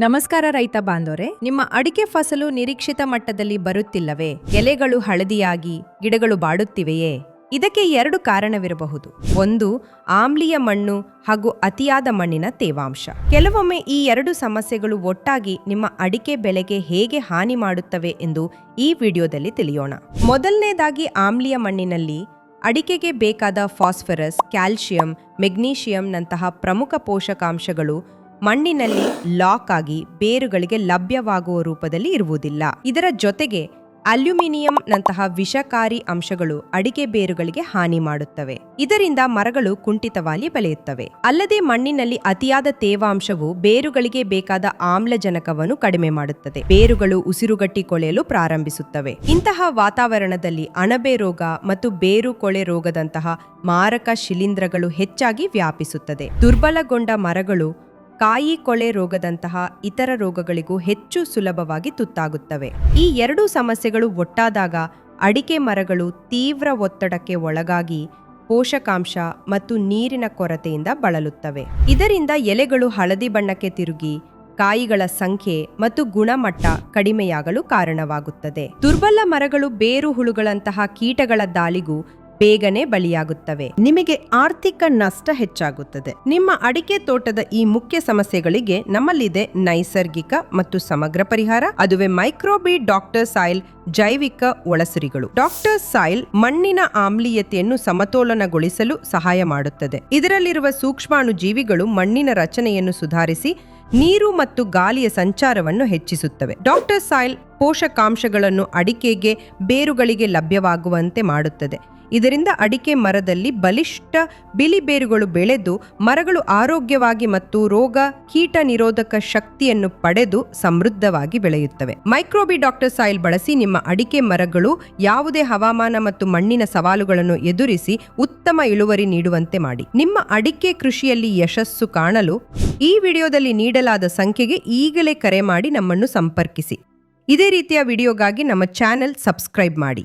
ನಮಸ್ಕಾರ ರೈತ ಬಾಂಧವರೇ. ನಿಮ್ಮ ಅಡಿಕೆ ಫಸಲು ನಿರೀಕ್ಷಿತ ಮಟ್ಟದಲ್ಲಿ ಬರುತ್ತಿಲ್ಲವೇ? ಎಲೆಗಳು ಹಳದಿಯಾಗಿ, ಗಿಡಗಳು ಬಾಡುತ್ತಿವೆಯೇ? ಇದಕ್ಕೆ ಎರಡು ಕಾರಣವಿರಬಹುದು. ಒಂದು, ಆಮ್ಲೀಯ ಮಣ್ಣು ಹಾಗೂ ಅತಿಯಾದ ಮಣ್ಣಿನ ತೇವಾಂಶ. ಕೆಲವೊಮ್ಮೆ ಈ ಎರಡು ಸಮಸ್ಯೆಗಳು ಒಟ್ಟಾಗಿ ನಿಮ್ಮ ಅಡಿಕೆ ಬೆಳೆಗೆ ಹೇಗೆ ಹಾನಿ ಮಾಡುತ್ತವೆ ಎಂದು ಈ ವಿಡಿಯೋದಲ್ಲಿ ತಿಳಿಯೋಣ. ಮೊದಲನೇದಾಗಿ ಆಮ್ಲೀಯ ಮಣ್ಣಿನಲ್ಲಿ ಅಡಿಕೆಗೆ ಬೇಕಾದ ಫಾಸ್ಫರಸ್ ಕ್ಯಾಲ್ಸಿಯಂ ಮೆಗ್ನೀಷಿಯಂನಂತಹ ಪ್ರಮುಖ ಪೋಷಕಾಂಶಗಳು ಮಣ್ಣಿನಲ್ಲಿ ಲಾಕ್ ಆಗಿ ಬೇರುಗಳಿಗೆ ಲಭ್ಯವಾಗುವ ರೂಪದಲ್ಲಿ ಇರುವುದಿಲ್ಲ. ಇದರ ಜೊತೆಗೆ ಅಲ್ಯೂಮಿನಿಯಂನಂತಹ ವಿಷಕಾರಿ ಅಂಶಗಳು ಅಡಿಕೆ ಬೇರುಗಳಿಗೆ ಹಾನಿ ಮಾಡುತ್ತವೆ. ಇದರಿಂದ ಮರಗಳು ಕುಂಠಿತವಾಗಿ ಬೆಳೆಯುತ್ತವೆ. ಅಲ್ಲದೆ ಮಣ್ಣಿನಲ್ಲಿ ಅತಿಯಾದ ತೇವಾಂಶವು ಬೇರುಗಳಿಗೆ ಬೇಕಾದ ಆಮ್ಲಜನಕವನ್ನು ಕಡಿಮೆ ಮಾಡುತ್ತದೆ. ಬೇರುಗಳು ಉಸಿರುಗಟ್ಟಿ ಕೊಳೆಯಲು ಪ್ರಾರಂಭಿಸುತ್ತವೆ. ಇಂತಹ ವಾತಾವರಣದಲ್ಲಿ ಅಣಬೆ ರೋಗ ಮತ್ತು ಬೇರು ಕೊಳೆ ರೋಗದಂತಹ ಮಾರಕ ಶಿಲೀಂಧ್ರಗಳು ಹೆಚ್ಚಾಗಿ ವ್ಯಾಪಿಸುತ್ತದೆ. ದುರ್ಬಲಗೊಂಡ ಮರಗಳು ಕಾಯಿ ಕೊಳೆ ರೋಗದಂತಹ ಇತರ ರೋಗಗಳಿಗೂ ಹೆಚ್ಚು ಸುಲಭವಾಗಿ ತುತ್ತಾಗುತ್ತವೆ. ಈ ಎರಡೂ ಸಮಸ್ಯೆಗಳು ಒಟ್ಟಾದಾಗ ಅಡಿಕೆ ಮರಗಳು ತೀವ್ರ ಒತ್ತಡಕ್ಕೆ ಒಳಗಾಗಿ ಪೋಷಕಾಂಶ ಮತ್ತು ನೀರಿನ ಕೊರತೆಯಿಂದ ಬಳಲುತ್ತವೆ. ಇದರಿಂದ ಎಲೆಗಳು ಹಳದಿ ಬಣ್ಣಕ್ಕೆ ತಿರುಗಿ ಕಾಯಿಗಳ ಸಂಖ್ಯೆ ಮತ್ತು ಗುಣಮಟ್ಟ ಕಡಿಮೆಯಾಗಲು ಕಾರಣವಾಗುತ್ತದೆ. ದುರ್ಬಲ ಮರಗಳು ಬೇರು ಹುಳುಗಳಂತಹ ಕೀಟಗಳ ದಾಳಿಗೂ ಬೇಗನೆ ಬಳಿಯಾಗುತ್ತವೆ ನಿಮಗೆ ಆರ್ಥಿಕ ನಷ್ಟ ಹೆಚ್ಚಾಗುತ್ತದೆ. ನಿಮ್ಮ ಅಡಿಕೆ ತೋಟದ ಈ ಮುಖ್ಯ ಸಮಸ್ಯೆಗಳಿಗೆ ನಮ್ಮಲ್ಲಿದೆ ನೈಸರ್ಗಿಕ ಮತ್ತು ಸಮಗ್ರ ಪರಿಹಾರ, ಅದುವೇ ಮೈಕ್ರೋಬಿ ಡಾಕ್ಟರ್ ಸಾಯಿಲ್ ಜೈವಿಕ ಒಳಸುರಿಗಳು. ಡಾಕ್ಟರ್ ಸಾಯಿಲ್ ಮಣ್ಣಿನ ಆಮ್ಲೀಯತೆಯನ್ನು ಸಮತೋಲನಗೊಳಿಸಲು ಸಹಾಯ ಮಾಡುತ್ತದೆ. ಇದರಲ್ಲಿರುವ ಸೂಕ್ಷ್ಮಾಣು ಜೀವಿಗಳು ಮಣ್ಣಿನ ರಚನೆಯನ್ನು ಸುಧಾರಿಸಿ ನೀರು ಮತ್ತು ಗಾಳಿಯ ಸಂಚಾರವನ್ನು ಹೆಚ್ಚಿಸುತ್ತವೆ. ಡಾಕ್ಟರ್ ಸಾಯಿಲ್ ಪೋಷಕಾಂಶಗಳನ್ನು ಅಡಿಕೆಗೆ, ಬೇರುಗಳಿಗೆ ಲಭ್ಯವಾಗುವಂತೆ ಮಾಡುತ್ತದೆ. ಇದರಿಂದ ಅಡಿಕೆ ಮರದಲ್ಲಿ ಬಲಿಷ್ಠ ಬಿಳಿ ಬೇರುಗಳು ಬೆಳೆದು, ಮರಗಳು ಆರೋಗ್ಯವಾಗಿ ಮತ್ತು ರೋಗ, ಕೀಟ ನಿರೋಧಕ ಶಕ್ತಿಯನ್ನು ಪಡೆದು ಸಮೃದ್ಧವಾಗಿ ಬೆಳೆಯುತ್ತವೆ. ಮೈಕ್ರೋಬಿ ಡಾಕ್ಟರ್ ಸಾಯಿಲ್ ಬಳಸಿ ನಿಮ್ಮ ಅಡಿಕೆ ಮರಗಳು ಯಾವುದೇ ಹವಾಮಾನ ಮತ್ತು ಮಣ್ಣಿನ ಸವಾಲುಗಳನ್ನು ಎದುರಿಸಿ ಉತ್ತಮ ಇಳುವರಿ ನೀಡುವಂತೆ ಮಾಡಿ. ನಿಮ್ಮ ಅಡಿಕೆ ಕೃಷಿಯಲ್ಲಿ ಯಶಸ್ಸು ಕಾಣಲು ಈ ವಿಡಿಯೋದಲ್ಲಿ ನೀಡಲಾದ ಸಂಖ್ಯೆಗೆ ಈಗಲೇ ಕರೆ ಮಾಡಿ ನಮ್ಮನ್ನು ಸಂಪರ್ಕಿಸಿ. ಇದೇ ರೀತಿಯ ವಿಡಿಯೋಗಾಗಿ ನಮ್ಮ ಚಾನೆಲ್ ಸಬ್ಸ್ಕ್ರೈಬ್ ಮಾಡಿ.